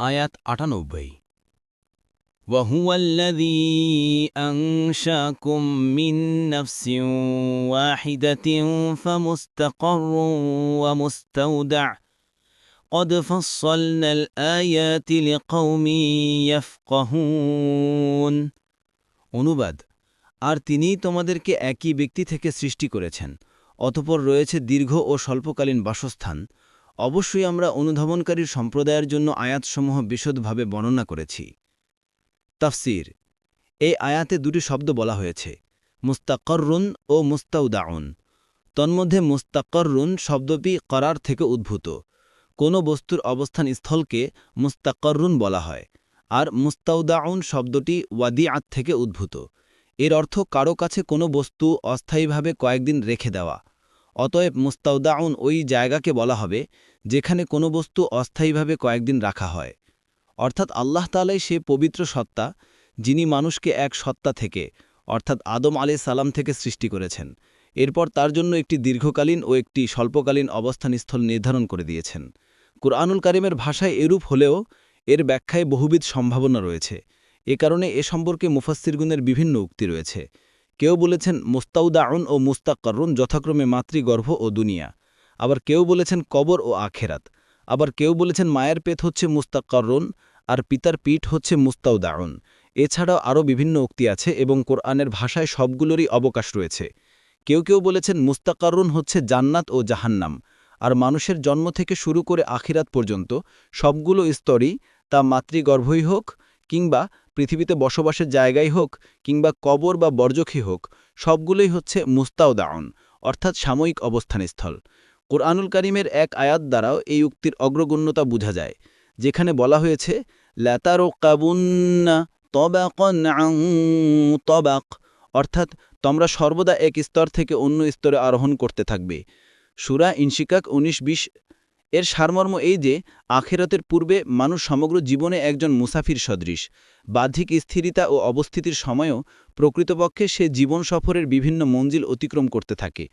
আয়াত আটানব্বই وهو الذي أنشاكم من نفس واحدة فمستقر ومستودع قد فصلنا الآيات لقوم يفقهون অনুবাদ আর তিনিই তোমাদেরকে একই ব্যক্তি থেকে সৃষ্টি করেছেন অতপর রয়েছে দীর্ঘ ও স্বল্পকালীন বাসস্থান অবশ্যই আমরা অনুধাবনকারীর সম্প্রদায়ের জন্য আয়াতসমূহ বিশদভাবে বর্ণনা করেছি। তাফসির। এই আয়াতে দুটি শব্দ বলা হয়েছে, মুস্তাকররুন ও মুস্তাউদাউন। তন্মধ্যে মুস্তাকররুন শব্দটি করার থেকে উদ্ভূত। কোনো বস্তুর অবস্থান স্থলকে মুস্তাকররুন বলা হয়, আর মুস্তাউদাউন শব্দটি ওয়াদিআত থেকে উদ্ভূত। এর অর্থ কারও কাছে কোনো বস্তু অস্থায়ীভাবে কয়েকদিন রেখে দেওয়া অতএব মুস্তাউদাউন ওই জায়গাকে বলা হবে যেখানে কোনো বস্তু অস্থায়ীভাবে কয়েকদিন রাখা হয়। অর্থাৎ আল্লাহ তালাই সে পবিত্র সত্তা, যিনি মানুষকে এক সত্তা থেকে, অর্থাৎ আদম আলি সালাম থেকে সৃষ্টি করেছেন, এরপর তার জন্য একটি দীর্ঘকালীন ও একটি স্বল্পকালীন অবস্থানস্থল নির্ধারণ করে দিয়েছেন। কুরআনুল কারিমের ভাষায় এরূপ হলেও এর ব্যাখ্যায় বহুবিধ সম্ভাবনা রয়েছে। এ কারণে এ সম্পর্কে মুফাস্সিরগুনের বিভিন্ন উক্তি রয়েছে। কেউ বলেছেন মুস্তাউদাউন ও মুস্তাকরুন যথাক্রমে মাতৃগর্ভ ও দুনিয়া। আবার কেউ বলেছেন কবর ও আখেরাত। আবার কেউ বলেছেন মায়ের পেট হচ্ছে মুস্তাকরুন আর পিতার পিঠ হচ্ছে মুস্তাউদাউন। এছাড়াও আরও বিভিন্ন উক্তি আছে এবং কোরআনের ভাষায় সবগুলোরই অবকাশ রয়েছে। কেউ কেউ বলেছেন মুস্তাকারুন হচ্ছে জান্নাত ও জাহান্নাম। আর মানুষের জন্ম থেকে শুরু করে আখিরাত পর্যন্ত সবগুলো স্তরই তা মাতৃগর্ভই হোক কিংবা পৃথিবীতে বসবাসের জায়গাই হোক কিংবা কবর বা বর্জখী হোক, সবগুলোই হচ্ছে মুস্তাউদাউন অর্থাৎ সাময়িক অবস্থানস্থল। কোরআনুল করিমের এক আয়াত দ্বারাও এই উক্তির অগ্রগণ্যতা বোঝা যায়, যেখানে বলা হয়েছে ল্যাতারো কাবুন্না তবাকন তবাক অর্থাৎ তোমরা সর্বদা এক স্তর থেকে অন্য স্তরে আরোহণ করতে থাকবে। সুরা ইনশিকাক উনিশ বিশ এর সারমর্ম এই যে, আখেরাতের পূর্বে মানুষ সমগ্র জীবনে একজন মুসাফির সদৃশ। বাহ্যিক স্থিরতা ও অবস্থিতির সময়ও প্রকৃতপক্ষে সে জীবন সফরের বিভিন্ন মঞ্জিল অতিক্রম করতে থাকে।